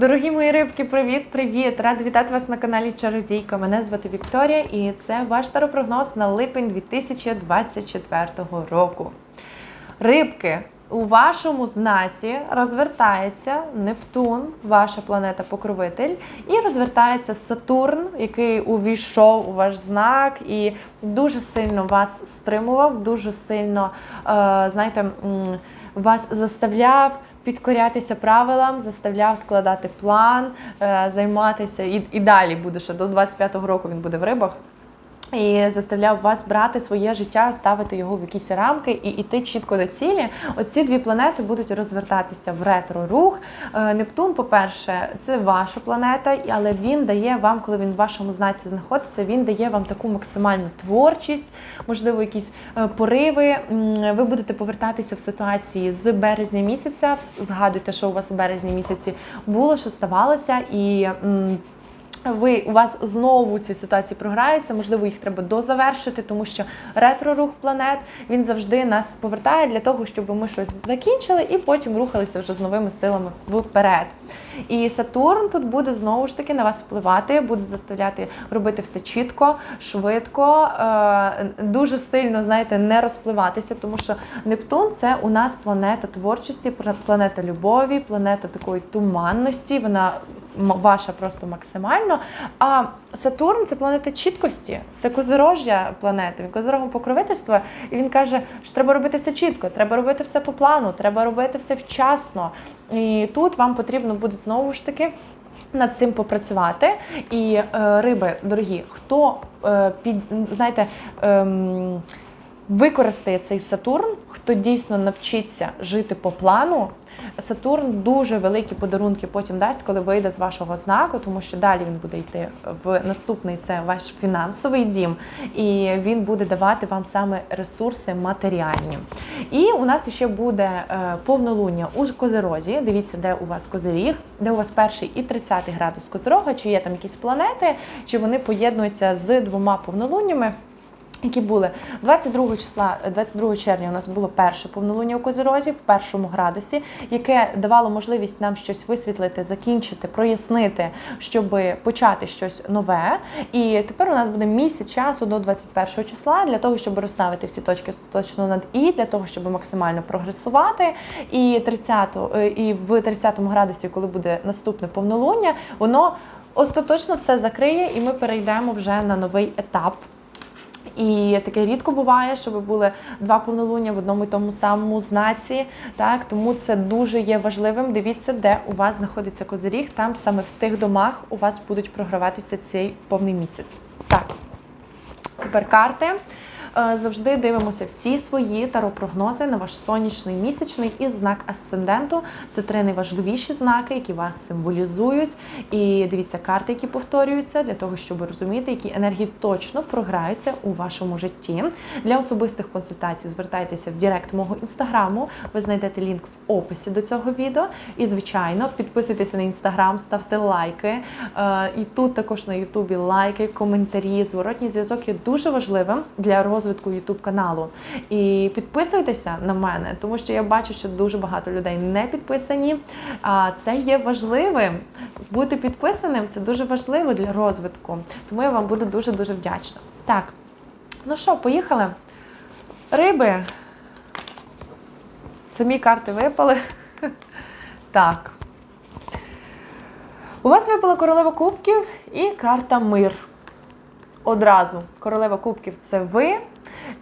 Дорогі мої рибки, привіт, привіт! Рада вітати вас на каналі Чародійка. Мене звати Вікторія, і це ваш старопрогноз на липень 2024 року. Рибки, у вашому знаці розвертається Нептун, ваша планета-покровитель, і розвертається Сатурн, який увійшов у ваш знак і дуже сильно вас стримував, дуже сильно, е, знаєте, вас заставляв підкорятися правилам, заставляв складати план, е, займатися і, і далі буде ще до 25-го року він буде в рибах. І заставляв вас брати своє життя, ставити його в якісь рамки і йти чітко до цілі. Оці дві планети будуть розвертатися в ретро-рух. Е, Нептун, по-перше, це ваша планета, але він дає вам, коли він в вашому знаці знаходиться, він дає вам таку максимальну творчість, можливо, якісь е, пориви. Ви будете повертатися в ситуації з березня місяця. Згадуйте, що у вас у березні місяці було, що ставалося, і. Ви у вас знову ці ситуації програються, можливо, їх треба дозавершити, тому що ретро-рух планет він завжди нас повертає для того, щоб ми щось закінчили і потім рухалися вже з новими силами вперед. І Сатурн тут буде знову ж таки на вас впливати, буде заставляти робити все чітко, швидко, е, дуже сильно, знаєте, не розпливатися, тому що Нептун це у нас планета творчості, планета любові, планета такої туманності. Вона ваша просто максимально. А Сатурн це планета чіткості, це козирожжя планети. Він козирогом покровительства, і він каже, що треба робити все чітко, треба робити все по плану, треба робити все вчасно. І тут вам потрібно буде знову ж таки. Над цим попрацювати і е, риби, дорогі, хто е, під знаєте, ем, використає цей Сатурн, хто дійсно навчиться жити по плану. Сатурн дуже великі подарунки потім дасть, коли вийде з вашого знаку, тому що далі він буде йти в наступний це ваш фінансовий дім, і він буде давати вам саме ресурси матеріальні. І у нас ще буде е, повнолуння у Козерозі. Дивіться, де у вас козиріг, де у вас перший і 30 градус Козирога, чи є там якісь планети, чи вони поєднуються з двома повнолуннями. Які були 22 числа, 22 червня у нас було перше повнолуння у Козирозі в першому градусі, яке давало можливість нам щось висвітлити, закінчити, прояснити, щоб почати щось нове. І тепер у нас буде місяць часу до 21 числа для того, щоб розставити всі точки точно над і, для того, щоб максимально прогресувати. І 30, е, і в 30 градусі, коли буде наступне повнолуння, воно остаточно все закриє, і ми перейдемо вже на новий етап. І таке рідко буває, щоб були два повнолуння в одному і тому самому знаці. Так, тому це дуже є важливим. Дивіться, де у вас знаходиться козиріг. Там саме в тих домах у вас будуть програватися цей повний місяць. Так, тепер карти. Е, Завжди дивимося всі свої таропрогнози на ваш сонячний місячний і знак асценденту. Це три найважливіші знаки, які вас символізують. І дивіться карти, які повторюються, для того, щоб розуміти, які енергії точно програються у вашому житті. Для особистих консультацій звертайтеся в Директ мого інстаграму. Ви знайдете лінк в описі до цього відео. І, звичайно, підписуйтеся на інстаграм, ставте лайки. Е, І тут також на Ютубі лайки, коментарі. Зворотній зв'язок є дуже важливим для розвитку Ютуб каналу. І підписуйтеся на мене, тому що я бачу, що дуже багато людей не підписані. А це є важливим. Бути підписаним це дуже важливо для розвитку. Тому я вам буду дуже дуже вдячна. Так, ну що, поїхали? Риби. Самі карти випали. Так. У вас випала королева кубків і карта мир. Одразу королева кубків це ви,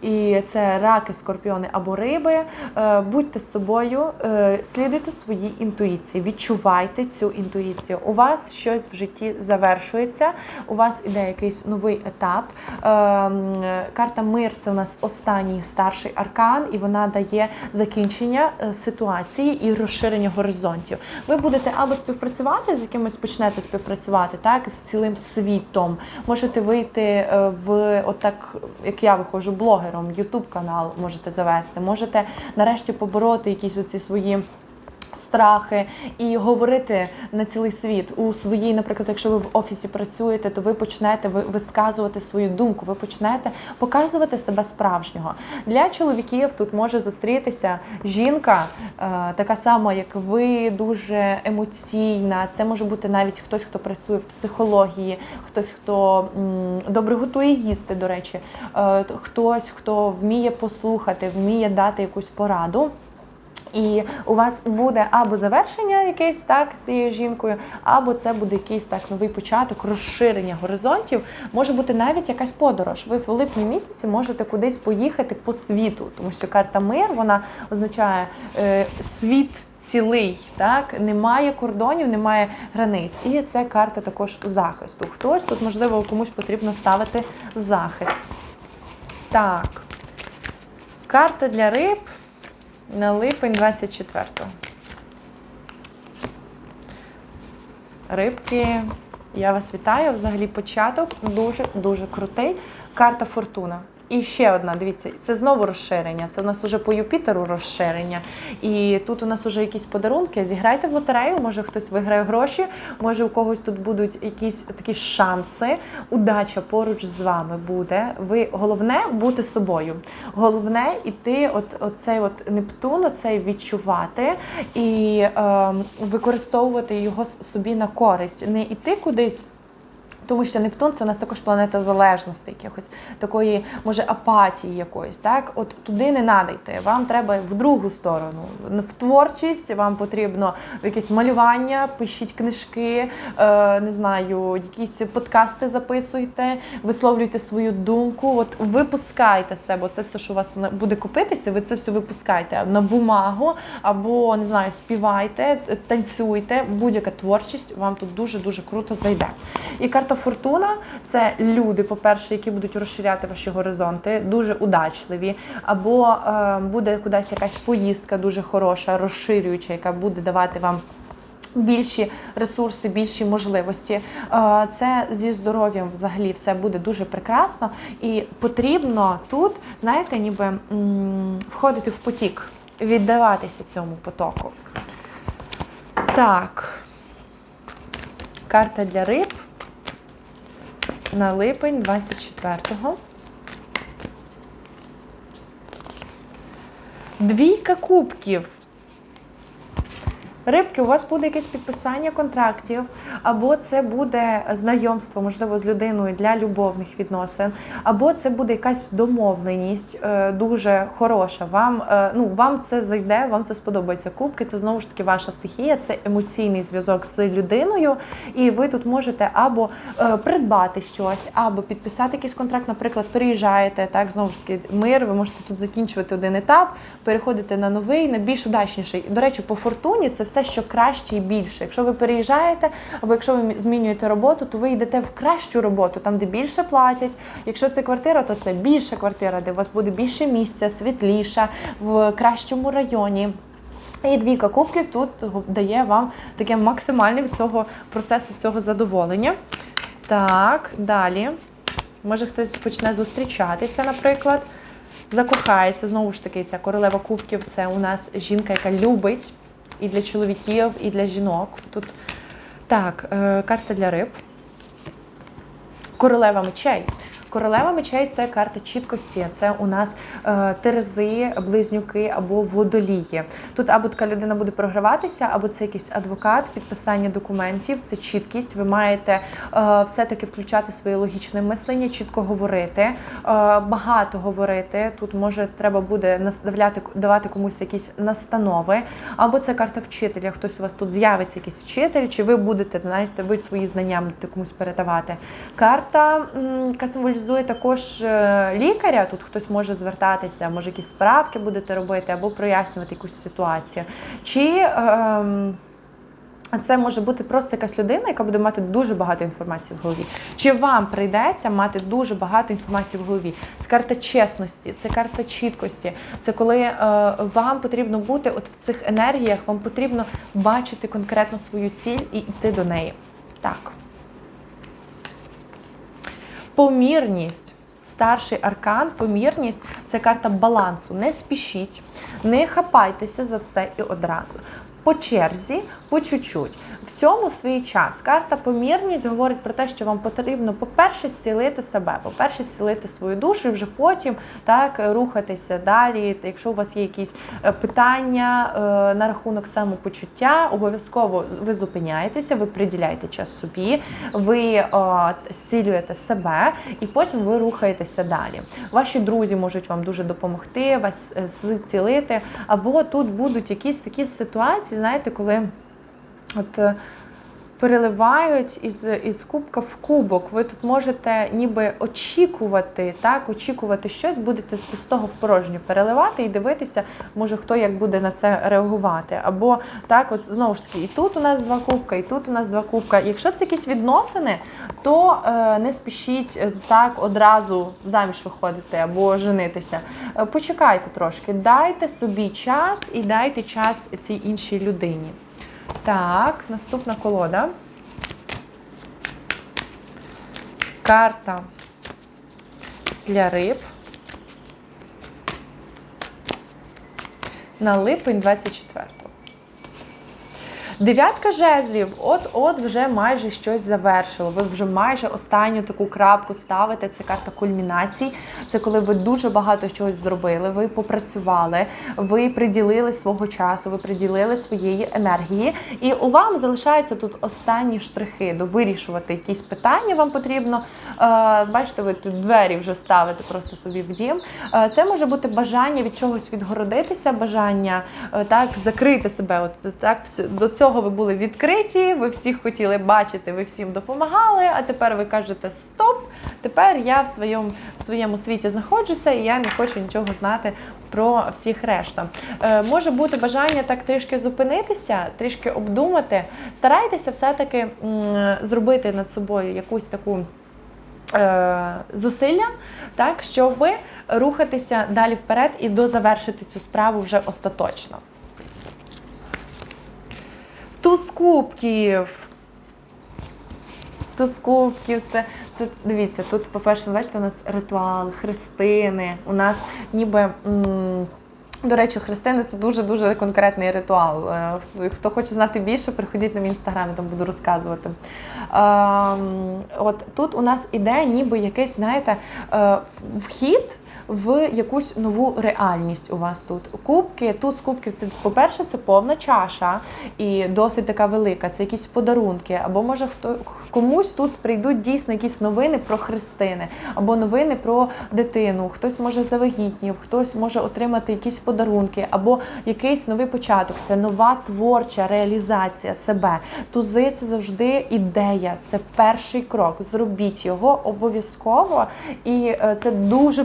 і це раки, скорпіони або риби. Е, Будьте з собою, е, слідуйте своїй інтуїції, відчувайте цю інтуїцію. У вас щось в житті завершується, у вас іде якийсь новий етап. Е, Карта мир це у нас останній старший аркан, і вона дає закінчення е, ситуації і розширення горизонтів. Ви будете або співпрацювати з якимось почнете співпрацювати, так з цілим світом. Можете вийти в отак, як я виходжу, блогером, Ютуб канал можете завести. Можете нарешті побороти якісь оці свої. Страхи і говорити на цілий світ у своїй, наприклад, якщо ви в офісі працюєте, то ви почнете ви- висказувати свою думку, ви почнете показувати себе справжнього. Для чоловіків тут може зустрітися жінка, е, така сама, як ви, дуже емоційна. Це може бути навіть хтось, хто працює в психології, хтось, хто добре готує їсти, до речі, е, хтось, хто вміє послухати, вміє дати якусь пораду. І у вас буде або завершення якесь так з цією жінкою, або це буде якийсь так новий початок, розширення горизонтів. Може бути навіть якась подорож. Ви в липні місяці можете кудись поїхати по світу, тому що карта мир вона означає е, світ. Цілий, так немає кордонів, немає границь, і це карта також захисту. Хтось тут, можливо, комусь потрібно ставити захист. Так, карта для риб на липень 24-го. Рибки, я вас вітаю. Взагалі початок дуже-дуже крутий. Карта Фортуна. І ще одна, дивіться, це знову розширення. Це у нас уже по Юпітеру розширення. І тут у нас уже якісь подарунки. Зіграйте в лотерею, може хтось виграє гроші, може у когось тут будуть якісь такі шанси. Удача поруч з вами буде. Ви головне бути собою. Головне іти, от оцей от Нептун, оцей відчувати і е, використовувати його собі на користь, не іти кудись. Тому що Нептун це у нас також планета залежності, якихось такої, може, апатії якоїсь. Так, от туди не треба йти. Вам треба в другу сторону. В творчість вам потрібно якесь малювання, пишіть книжки, е, не знаю, якісь подкасти записуйте, висловлюйте свою думку. От випускайте себе. Це все, що у вас буде купитися, ви це все випускайте на бумагу або не знаю, співайте, танцюйте. Будь-яка творчість вам тут дуже дуже круто зайде. І карта Фортуна це люди, по-перше, які будуть розширяти ваші горизонти, дуже удачливі, або е, буде кудись якась поїздка дуже хороша, розширююча, яка буде давати вам. Більші ресурси, більші можливості. Е, Це зі здоров'ям взагалі все буде дуже прекрасно. І потрібно тут, знаєте, ніби входити в потік, віддаватися цьому потоку. Так. Карта для риб на липень 24-го. Двійка кубків. Рибки, у вас буде якесь підписання контрактів, або це буде знайомство, можливо, з людиною для любовних відносин, або це буде якась домовленість е, дуже хороша. Вам, е, ну, вам це зайде, вам це сподобається. Кубки це знову ж таки ваша стихія, це емоційний зв'язок з людиною, і ви тут можете або е, придбати щось, або підписати якийсь контракт, наприклад, переїжджаєте, так, знову ж таки, мир, ви можете тут закінчувати один етап, переходити на новий, на більш удачніший. До речі, по фортуні це все, що краще і більше. Якщо ви переїжджаєте, або якщо ви змінюєте роботу, то ви йдете в кращу роботу, там де більше платять. Якщо це квартира, то це більша квартира, де у вас буде більше місця, світліша, в кращому районі. І двійка кубків тут дає вам таке максимальне від цього процесу всього задоволення. Так, далі. Може хтось почне зустрічатися, наприклад. Закохається. Знову ж таки, ця королева кубків це у нас жінка, яка любить і для чоловіків, і для жінок. Тут так, е, карта для риб. Королева мечей. Королева мечей це карта чіткості. Це у нас е, терези, близнюки або водолії. Тут або така людина буде програватися, або це якийсь адвокат, підписання документів, це чіткість. Ви маєте е, все-таки включати своє логічне мислення, чітко говорити, е, багато говорити. Тут може треба буде наставляти давати комусь якісь настанови, або це карта вчителя. Хтось у вас тут з'явиться, якийсь вчитель, чи ви будете знаєте, ви свої знання будете комусь передавати. Карта, яка символізує також е, лікаря. Тут хтось може звертатися, може якісь справки будете робити, або прояснювати якусь ситуацію. Чи ем, це може бути просто якась людина, яка буде мати дуже багато інформації в голові. Чи вам прийдеться мати дуже багато інформації в голові? Це карта чесності, це карта чіткості. Це коли е, вам потрібно бути от в цих енергіях, вам потрібно бачити конкретно свою ціль і йти до неї. Так. Помірність. Старший аркан, помірність це карта балансу. Не спішіть, не хапайтеся за все і одразу. По черзі, по чуть-чуть. Всьому свій час. Карта помірність говорить про те, що вам потрібно, по-перше, зцілити себе, по-перше, зцілити свою душу, і вже потім так рухатися далі. Якщо у вас є якісь е, питання е, на рахунок самопочуття, обов'язково ви зупиняєтеся, ви приділяєте час собі, ви е, зцілюєте себе, і потім ви рухаєтеся далі. Ваші друзі можуть вам дуже допомогти, вас зцілити, або тут будуть якісь такі ситуації, знаєте, коли. От е, переливають із, із кубка в кубок. Ви тут можете ніби очікувати, так, очікувати щось, будете з пустого в порожнє переливати і дивитися, може хто як буде на це реагувати. Або так, от знову ж таки, і тут у нас два кубка, і тут у нас два кубка. Якщо це якісь відносини, то е, не спішіть е, так одразу заміж виходити або женитися. Е, Почекайте трошки, дайте собі час і дайте час цій іншій людині. Так, наступна колода. Карта для риб. На липень 24. Дев'ятка жезлів, от-от вже майже щось завершило. Ви вже майже останню таку крапку ставите. Це карта кульмінацій. Це коли ви дуже багато чогось зробили, ви попрацювали, ви приділили свого часу, ви приділили своєї енергії. І у вам залишаються тут останні штрихи до вирішувати якісь питання. Вам потрібно. Е, Бачите, ви тут двері вже ставите просто собі в дім. Е, Це може бути бажання від чогось відгородитися, бажання е, так закрити себе. От так до цього ви були відкриті, ви всіх хотіли бачити, ви всім допомагали. А тепер ви кажете стоп. Тепер я в своєму в своєму світі знаходжуся, і я не хочу нічого знати про всіх решта. Е, може бути бажання так трішки зупинитися, трішки обдумати. Старайтеся все-таки зробити над собою якусь таку. е, Зусилля, так, щоб рухатися далі вперед і дозавершити цю справу вже остаточно. Туз кубків. Туз кубків, це, це дивіться, тут, по-перше, бачите, у нас ритуал, хрестини. У нас ніби. м, до речі, хрестини це дуже-дуже конкретний ритуал. Е, хто- Хто хоче знати більше, приходіть на мій інстаграм, я там буду розказувати. Ем, От тут у нас іде ніби якийсь, знаєте, е, вхід в якусь нову реальність у вас тут. Кубки, тут з кубків це, по-перше, це повна чаша і досить така велика. Це якісь подарунки, або може хто комусь тут прийдуть дійсно якісь новини про хрестини, або новини про дитину. Хтось може завагітнів, хтось може отримати якісь подарунки, або якийсь новий початок. Це нова творча реалізація себе. Тузи це завжди ідея, це перший крок. Зробіть його обов'язково, і е, це дуже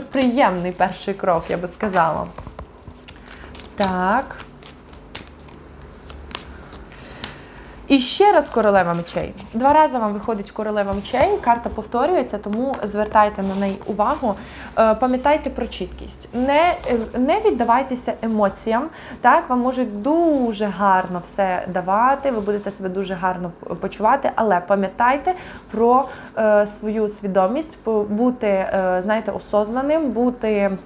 приємний перший крок, я би сказала. Так. І ще раз королева мечей. Два рази вам виходить королева мечей, карта повторюється, тому звертайте на неї увагу. Е, Пам'ятайте про чіткість. Не, не віддавайтеся емоціям. Так, вам можуть дуже гарно все давати, ви будете себе дуже гарно почувати, але пам'ятайте про е, свою свідомість, бути, е, знаєте, осознаним, бути.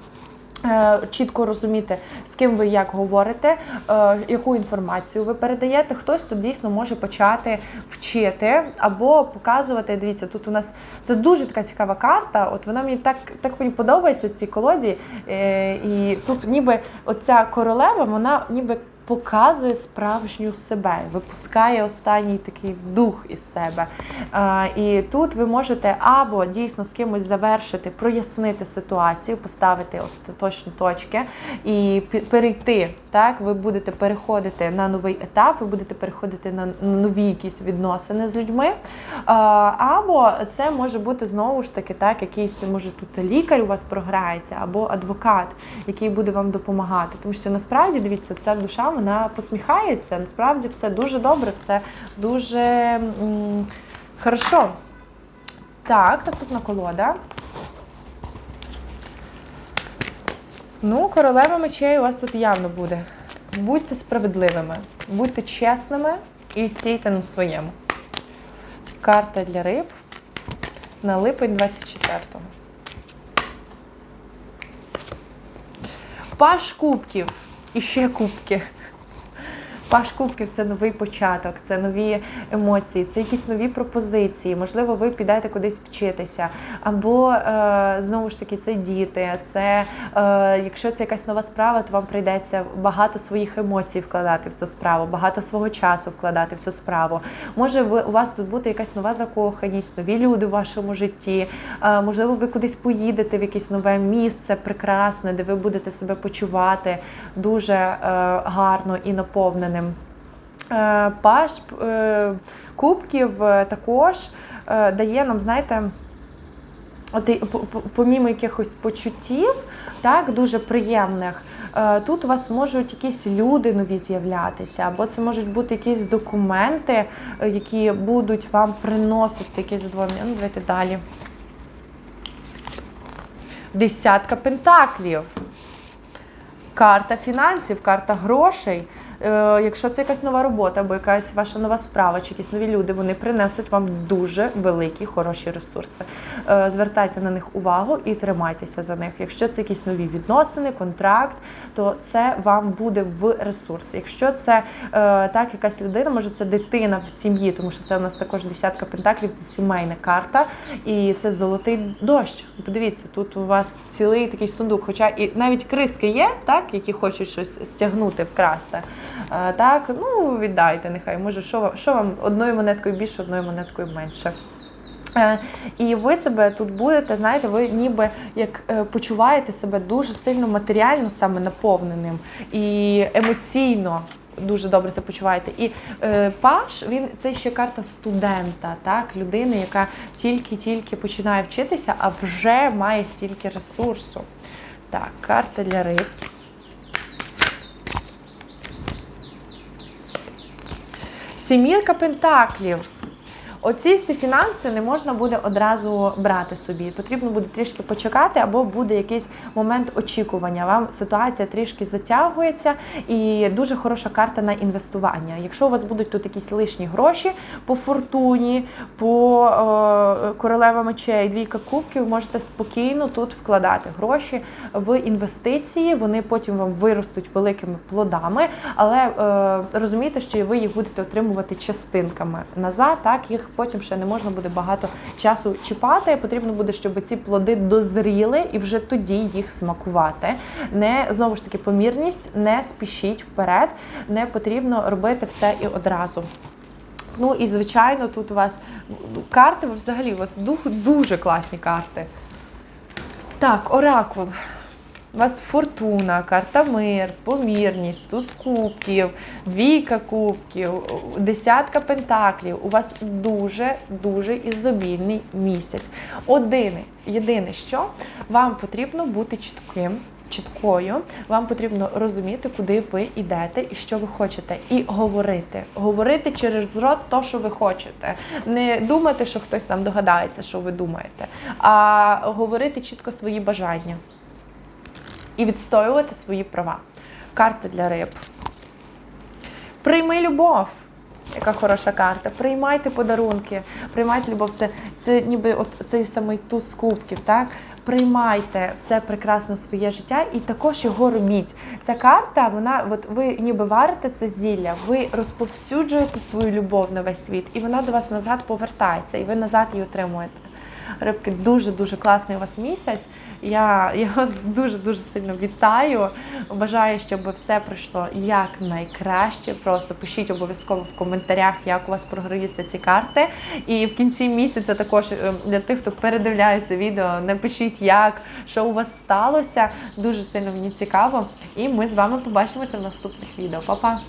Е, Чітко розуміти, з ким ви як говорите, е, яку інформацію ви передаєте. Хтось тут дійсно може почати вчити або показувати. Дивіться, тут у нас це дуже така цікава карта. От вона мені так так мені подобається ці колоді. Е, І тут ніби оця королева, вона ніби. Показує справжню себе, випускає останній такий дух із себе. І тут ви можете або дійсно з кимось завершити, прояснити ситуацію, поставити остаточні точки і перейти. Так, ви будете переходити на новий етап, ви будете переходити на нові якісь відносини з людьми. Або це може бути знову ж таки так, якийсь може тут лікар у вас програється, або адвокат, який буде вам допомагати. Тому що насправді дивіться, ця душа вона посміхається. Насправді все дуже добре, все дуже хорошо. Так, наступна колода. Ну, королева мечей у вас тут явно буде. Будьте справедливими, будьте чесними і стійте на своєму. Карта для риб на липень 24-го. Паш кубків і ще кубки. Паш Кубків це новий початок, це нові емоції, це якісь нові пропозиції. Можливо, ви підете кудись вчитися. Або е, знову ж таки це діти. Це е, якщо це якась нова справа, то вам прийдеться багато своїх емоцій вкладати в цю справу, багато свого часу вкладати в цю справу. Може, у вас тут бути якась нова закоханість, нові люди в вашому житті. Е, можливо, ви кудись поїдете в якесь нове місце прекрасне, де ви будете себе почувати дуже гарно і наповненим. Е, Паш е, Кубків е, також дає нам, знаєте, от, помімо якихось почуттів, так, дуже приємних, тут у вас можуть якісь люди нові з'являтися, або це можуть бути якісь документи, які будуть вам приносити якесь задоволення. Ну, давайте далі. Десятка пентаклів. Карта фінансів, карта грошей. Е, якщо це якась нова робота, або якась ваша нова справа, чи якісь нові люди, вони принесуть вам дуже великі хороші ресурси. Е, звертайте на них увагу і тримайтеся за них. Якщо це якісь нові відносини, контракт, то це вам буде в ресурс. Якщо це е, так, якась людина, може це дитина в сім'ї, тому що це у нас також десятка пентаклів, це сімейна карта, і це золотий дощ. Подивіться, тут у вас цілий такий сундук. Хоча і навіть криски є, так, які хочуть щось стягнути, вкрасти. Е, так, ну віддайте, нехай. Може, що вам, що вам одною монеткою більше, одною монеткою менше. Е, І ви себе тут будете, знаєте, ви ніби як е, почуваєте себе дуже сильно матеріально саме наповненим і емоційно. Дуже добре себе почуваєте. І е, Паш, він це ще карта студента, так, людини, яка тільки-тільки починає вчитися, а вже має стільки ресурсу. Так, карта для риб. Сімірка пентаклів. Оці всі фінанси не можна буде одразу брати собі. Потрібно буде трішки почекати, або буде якийсь момент очікування. Вам ситуація трішки затягується, і дуже хороша карта на інвестування. Якщо у вас будуть тут якісь лишні гроші по фортуні, по е, королева мечей, двійка кубків, можете спокійно тут вкладати гроші в інвестиції. Вони потім вам виростуть великими плодами, але е, розумійте, що ви їх будете отримувати частинками назад. Так їх потім ще не можна буде багато часу чіпати. Потрібно буде, щоб ці плоди дозріли і вже тоді їх смакувати. Не знову ж таки помірність, не спішіть вперед, не потрібно робити все і одразу. Ну і звичайно, тут у вас карти, взагалі у вас дуже класні карти. Так, оракул. У вас фортуна, карта мир, помірність, туз кубків, двійка кубків, десятка пентаклів. У вас дуже дуже ізобільний місяць. Один єдине, що вам потрібно бути чітким. Чіткою, вам потрібно розуміти, куди ви йдете і що ви хочете, і говорити. Говорити через рот то, що ви хочете. Не думати, що хтось там догадається, що ви думаєте, а говорити чітко свої бажання і відстоювати свої права. Карта для риб. Прийми любов. Яка хороша карта. Приймайте подарунки, приймайте любов. Це, це ніби от цей самий туз кубків, так? Приймайте все прекрасне своє життя і також його робіть. Ця карта, вона, от ви ніби варите це зілля, ви розповсюджуєте свою любов на весь світ, і вона до вас назад повертається, і ви назад її отримуєте. Рибки, дуже дуже класний у вас місяць. Я, я вас дуже дуже сильно вітаю. Бажаю, щоб все пройшло як найкраще. Просто пишіть обов'язково в коментарях, як у вас програються ці карти. І в кінці місяця також е, для тих, хто передивляється відео, напишіть, як, що у вас сталося. Дуже сильно мені цікаво. І ми з вами побачимося в наступних відео. Па-па!